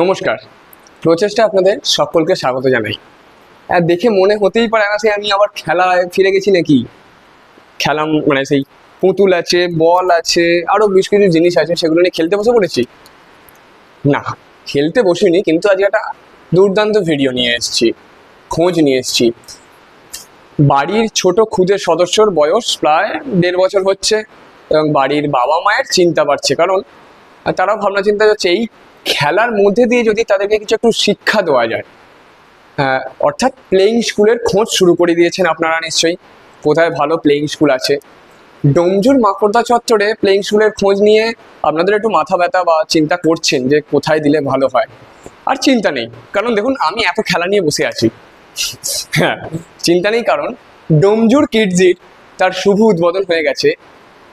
নমস্কার। প্রচেষ্টা আপনাদের সকলকে স্বাগত জানাই। আর দেখে মনে হতেই পারে না সে আমি আবার খেলায় ফিরে গেছি নাকি? খেলা মানে সেই পুতুল আছে, বল আছে আরও বেশ কিছু জিনিস আছে, সেগুলো নিয়ে খেলতে বসে পড়েছি। না, খেলতে বসিনি, কিন্তু আজকে একটা দুর্দান্ত ভিডিও নিয়ে এসেছি, খোঁজ নিয়ে এসেছি। বাড়ির ছোট খুদের সদস্যর বয়স প্রায় দেড় বছর হচ্ছে, এবং বাড়ির বাবা মায়ের চিন্তা বাড়ছে, কারণ তারাও ভাবনা চিন্তা করছে, এই খেলার মধ্যে দিয়ে যদি তাদেরকে কিছু একটু শিক্ষা দেওয়া যায় আহ, অর্থাৎ প্লেইং স্কুলের খোঁজ শুরু করে দিয়েছেন আপনারা নিশ্চয়ই। কোথায় ভালো প্লেইং স্কুল আছে? ডোমজুর মাকড়দা চত্বরে প্লেইং স্কুলের খোঁজ নিয়ে আপনাদের একটু মাথা ব্যথা বা চিন্তা করছেন যে কোথায় দিলে ভালো হয়। আর চিন্তা নেই কারণ দেখুন আমি এত খেলা নিয়ে বসে আছি। হ্যাঁ চিন্তা নেই কারণ ডোমজুর কিডজির তার শুভ উদ্বোধন হয়ে গেছে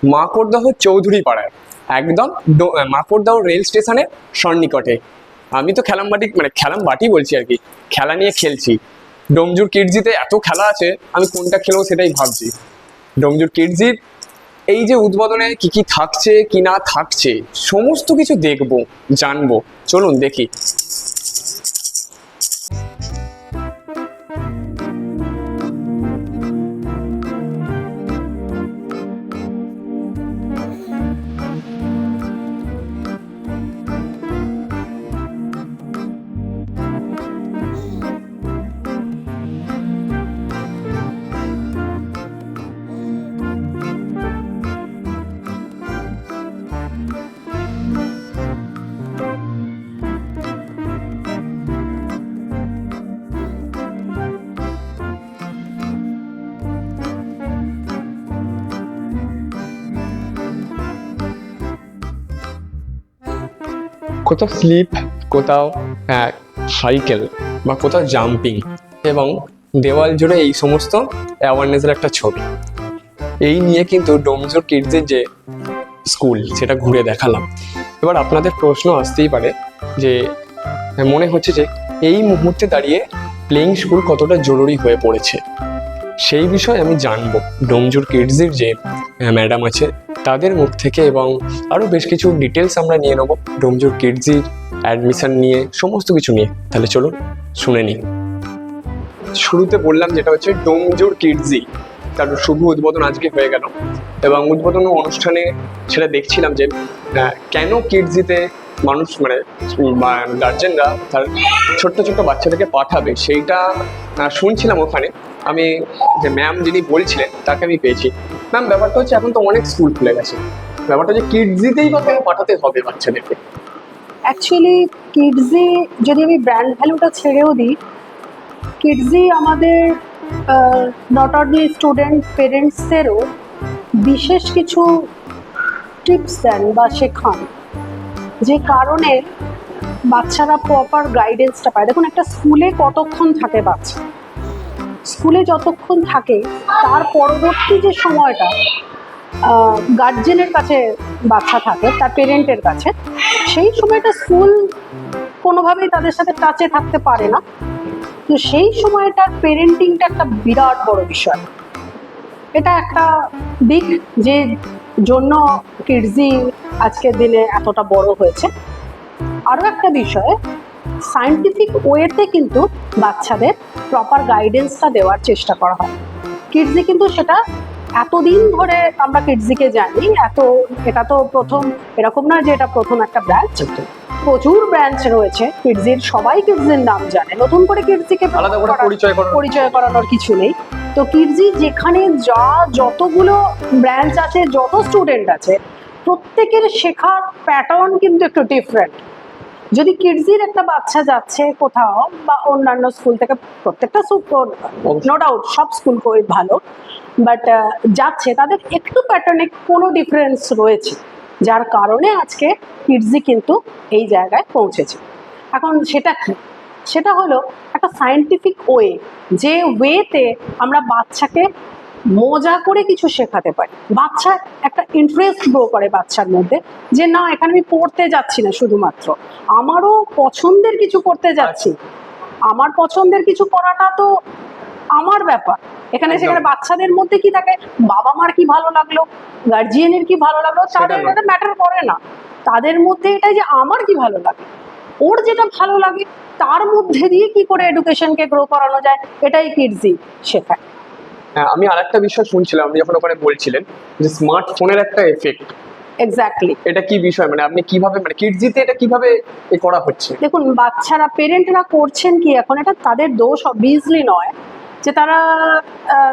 মাকড়দহ চৌধুরী পাড়ায়। একদম আহ, রেল স্টেশনের সন্নিকটে। আমি তো খেলাম বাটি মানে খেলাম বাটি বলছি আর কি। খেলা নিয়ে খেলছি। ডোমজুর কিটজিতে এত খেলা আছে আমি কোনটা খেলব সেটাই ভাবছি। ডোমজুর কিডজির এই যে উদ্বোধনে কি কি থাকছে কি না থাকছে সমস্ত কিছু দেখব জানব। চলুন দেখি। কোথাও স্লিপ, কোথাও সাইকেল বা কোথাও জাম্পিং এবং দেওয়াল জুড়ে এই সমস্ত অ্যাওয়ারনেসের একটা ছবি। এই নিয়ে কিন্তু ডোমজোর কিডসের যে স্কুল সেটা ঘুরে দেখালাম। এবার আপনাদের প্রশ্ন আসতেই পারে যে, মনে হচ্ছে যে এই মুহূর্তে দাঁড়িয়ে প্লেইং স্কুল কতটা জরুরি হয়ে পড়েছে? সেই বিষয়ে আমি জানব। ডোমজুর কিডসের যে ম্যাডাম আছে, তাদের মুখ থেকে এবং আরও বেশ কিছু ডিটেলস আমরা নিয়ে নেব। ডোমজুর কিডসির অ্যাডমিশন নিয়ে, সমস্ত কিছু নিয়ে। তাহলে চলুন, শুনে নিই। শুরুতে বললাম যেটা হচ্ছে ডোমজুর কিডজি। তার শুভ উদ্বোধন আজকে হয়ে গেল। এবং উদ্বোধন অনুষ্ঠানে সেটা দেখছিলাম যে কেন কিডজিতে মানুষ মানে গার্জেনরা তার ছোট্ট ছোট্ট বাচ্চাদেরকে পাঠাবে, সেইটা শুনছিলাম ওখানে। আমি যে ম্যাম যিনি বলছিলেন, তাকে আমি পেয়েছি। ম্যাম ব্যাপারটা হচ্ছে এখন তো অনেক স্কুল খুলে গেছে। ব্যাপারটা হচ্ছে কিডজিতেই বা কেন পাঠাতে হবে বাচ্চাদেরকে অ্যাকচুয়ালি কিডজি যদি আমি ব্র্যান্ড ভ্যালুটা ছেড়েও দিই কিডজি আমাদের নট অনলি স্টুডেন্ট পেরেন্টসদেরও বিশেষ কিছু টিপস দেন বা শেখান, যে কারণে বাচ্চারা প্রপার গাইডেন্সটা পায়। দেখুন, একটা স্কুলে কতক্ষণ থাকে বাচ্চা? স্কুলে যতক্ষণ থাকে, তার পরবর্তী যে সময়টা গার্জেনের কাছে বাচ্চা থাকে, তার পেরেন্টের কাছে, সেই সময়টা স্কুল কোনোভাবেই তাদের সাথে টাচে থাকতে পারে না। তো সেই সময়টার পেরেন্টিংটা একটা বিরাট বড় বিষয়। এটা একটা দিক যে জন্য কিডজি আজকের দিনে এতটা বড় হয়েছে। আরও একটা বিষয় সায়েন্টিফিক ওয়েতে কিন্তু বাচ্চাদের প্রপার গাইডেন্সটা দেওয়ার চেষ্টা করা হয়। কিডজি কিন্তু সেটা এতদিন ধরে আমরা কিডজিকে জানি এত এটা তো প্রথম এরকম নয় যে এটা প্রথম একটা ব্রাঞ্চ প্রচুর ব্রাঞ্চ রয়েছে। কিডজির সবাই কিডজির নাম জানে। নতুন করে কিডজিকে পরিচয় করানোর কিছু নেই। তো কিডজি যেখানে যা যতগুলো ব্রাঞ্চ আছে যত স্টুডেন্ট আছে প্রত্যেকের শেখার প্যাটার্ন কিন্তু একটু ডিফারেন্ট যদি কিডজির একটা বাচ্চা যাচ্ছে কোথাও বা অন্যান্য স্কুল থেকে প্রত্যেকটা স্কুল নো ডাউট সব স্কুল ভালো বাট যাচ্ছে তাদের একটু প্যাটার্নে কোনো ডিফারেন্স রয়েছে যার কারণে আজকে কিডজি কিন্তু এই জায়গায় পৌঁছেছে। এখন সেটা কি? সেটা হলো একটা সায়েন্টিফিক ওয়ে যে ওয়েতে আমরা বাচ্চাকে মজা করে কিছু শেখাতে পারি। বাচ্চা একটা ইন্টারেস্ট গ্রো করে বাচ্চার মধ্যে যে না এখানে আমি পড়তে যাচ্ছি না শুধুমাত্র। আমারও পছন্দের কিছু করতে যাচ্ছি। আমার পছন্দের কিছু করাটা তো আমার ব্যাপার। এখানে। সেখানে বাচ্চাদের মধ্যে কি থাকে? বাবা মার কি ভালো লাগল? গার্জিয়ানের কি ভালো লাগল? তাদের। এটা ম্যাটার করে না। তাদের মধ্যে এটাই যে আমার কি ভালো লাগে? ওর যেটা ভালো লাগে তার মধ্যে দিয়ে কি করে এডুকেশনকে গ্রো করানো যায়? এটাই কিডজি শেখায়। হ্যাঁ আমি আর একটা বিষয় শুনছিলাম আপনি যখন ওখানে বলছিলেন যে স্মার্টফোনের একটা এফেক্ট এক্স্যাক্টলি এটা কি বিষয়? মানে আপনি কীভাবে মানে কিডজিতে এটা কীভাবে এ করা হচ্ছে? দেখুন বাচ্চারা পেরেন্টরা করছেন কি এখন এটা তাদের দোষ অবভিয়াসলি নয় যে তারা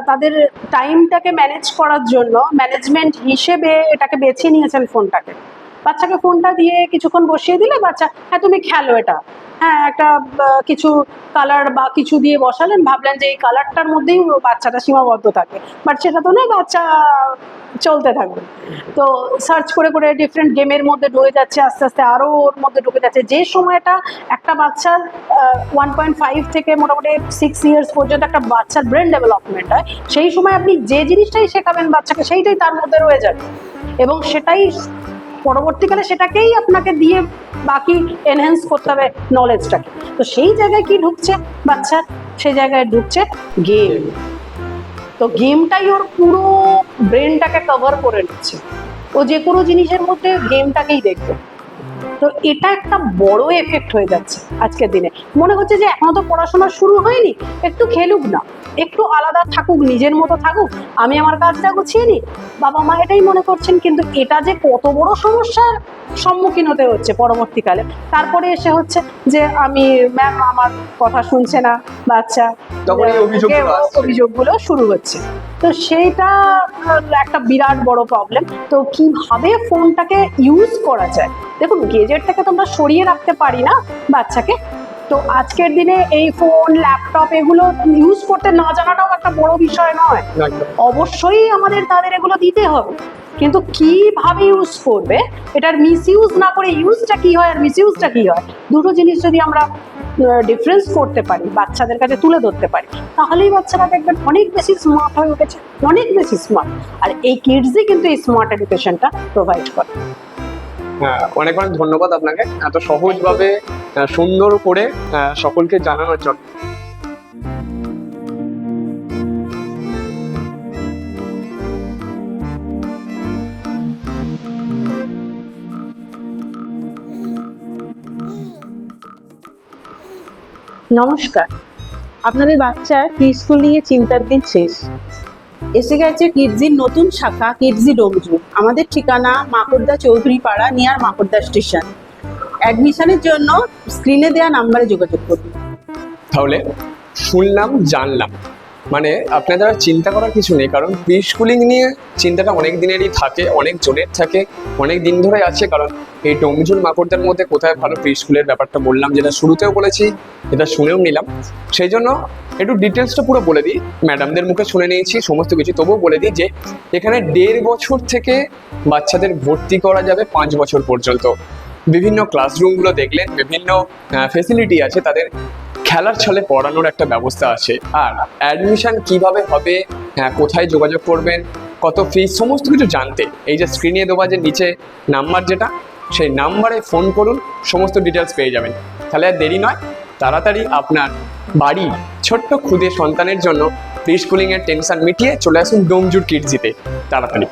তাদের টাইমটাকে ম্যানেজ করার জন্য ম্যানেজমেন্ট হিসেবে এটাকে বেছে নিয়েছেন ফোনটাকে বাচ্চাকে ফোনটা দিয়ে কিছুক্ষণ বসিয়ে দিলে বাচ্চা হ্যাঁ তুমি খেলো এটা। হ্যাঁ একটা কিছু কালার বা কিছু দিয়ে বসালেন, ভাবলেন যে এই কালারটার মধ্যেই বাচ্চাটা সীমাবদ্ধ থাকে। বাট সেটা তো নয়, বাচ্চা চলতে থাকবে। তো সার্চ করে করে ডিফারেন্ট গেমের মধ্যে ঢুকে যাচ্ছে, আস্তে আস্তে আরও ওর মধ্যে ঢুকে যাচ্ছে। যে সময়টা একটা বাচ্চার ওয়ান পয়েন্ট ফাইভ থেকে মোটামুটি সিক্স ইয়ার্স পর্যন্ত একটা বাচ্চার ব্রেন ডেভেলপমেন্ট হয়, সেই সময় আপনি যে জিনিসটাই শেখাবেন বাচ্চাকে, সেইটাই তার মধ্যে রয়ে যাবে। এবং সেটাই পরবর্তীকালে সেটাকেই আপনাকে দিয়ে বাকি এনহ্যান্স করতে হবে নলেজটাকে তো সেই জায়গায় কি ঢুকছে বাচ্চা? সেই জায়গায় ঢুকছে গেম তো গেমটাই ওর পুরো ব্রেনটাকে কভার করে নিচ্ছে। ও যে কোনো জিনিসের মধ্যে গেমটাকেই দেখবে। তো এটা একটা বড় এফেক্ট হয়ে যাচ্ছে আজকের দিনে। মনে হচ্ছে যে এখনও তো পড়াশোনা শুরু হয়নি একটু খেলুক না। একটু আলাদা থাকুক নিজের মতো থাকুক আমি আমার কাজটা গুছিয়ে নিই। বাবা মা এটাই মনে করছেন কিন্তু এটা যে কত বড় সমস্যার সম্মুখীন হতে হচ্ছে পরবর্তীকালে। তারপরে এসে হচ্ছে যে আমি ম্যাম আমার কথা শুনছে না বাচ্চা। অভিযোগগুলো শুরু হচ্ছে। তো সেইটা একটা বিরাট বড় প্রবলেম তো কীভাবে ফোনটাকে ইউজ করা যায়? দেখুন গেজেটটাকে তো আমরা সরিয়ে রাখতে পারি না বাচ্চাকে। তো আজকের দিনে এই ফোন ল্যাপটপ এগুলো ইউজ করতে না জানাটাও একটা বড় বিষয় নয়। অবশ্যই আমাদের তাদের এগুলো দিতে হবে। কিন্তু কীভাবে ইউজ করবে এটার মিস ইউজ না করে ইউজটা কি হয় আর মিস ইউজটা কি হয় দুটো জিনিস যদি আমরা ডিফারেন্স করতে পারি বাচ্চাদের কাছে তুলে ধরতে পারি তাহলেই বাচ্চারা দেখবেন অনেক বেশি স্মার্ট হয়ে উঠেছে অনেক বেশি স্মার্ট আর এই কিডসই কিন্তু এই স্মার্ট এডুকেশনটা প্রোভাইড করে। অনেক অনেক ধন্যবাদ আপনাকে। এত সহজভাবে সুন্দর করে সকলকে জানানোর জন্য। নমস্কার। আপনাদের বাচ্চার প্রি স্কুল নিয়ে চিন্তার দিন শেষ। এসে গেছে কিডজির নতুন শাখা, কিডজি ডোমজু। আমাদের ঠিকানা মাকড়দা চৌধুরী পাড়া নিয়ার মাকড়দা স্টেশন অ্যাডমিশনের জন্য স্ক্রিনে দেওয়া নাম্বারে যোগাযোগ করুন। তাহলে শুনলাম, জানলাম। মানে আপনাদের আর চিন্তা করার কিছু নেই, কারণ প্রি স্কুলিং নিয়ে চিন্তাটা অনেক দিনেরই থাকে, অনেক জনের থাকে, অনেক দিন ধরে আছে, কারণ এই ডোমজুল মাকড়দের মধ্যে কোথায় ভালো প্রি স্কুলের ব্যাপারটা বললাম, যেটা শুরুতেও বলেছি, যেটা শুনেও নিলাম। সেই জন্য একটু ডিটেলসটা পুরো বলে দিই ম্যাডামদের মুখে শুনে নিয়েছি, সমস্ত কিছু। তবুও বলে দিই যে, এখানে দেড় বছর থেকে বাচ্চাদের ভর্তি করা যাবে পাঁচ বছর পর্যন্ত। বিভিন্ন ক্লাসরুমগুলো দেখলেন, বিভিন্ন ফেসিলিটি আছে তাদের খেলার ছলে পড়ানোর একটা ব্যবস্থা আছে। আর অ্যাডমিশন কীভাবে হবে হ্যাঁ, কোথায় যোগাযোগ করবেন কত ফিস সমস্ত কিছু জানতে। এই যে স্ক্রিনে দেওয়া যে নিচে নাম্বার যেটা সেই নাম্বারে ফোন করুন সমস্ত ডিটেলস পেয়ে যাবেন। তাহলে আর দেরি নয় তাড়াতাড়ি আপনার বাড়ি ছোট্ট ক্ষুদে সন্তানের জন্য প্রি স্কুলিংয়ের টেনশন মিটিয়ে চলে আসুন ডোমজুর কিডজিতে তাড়াতাড়ি।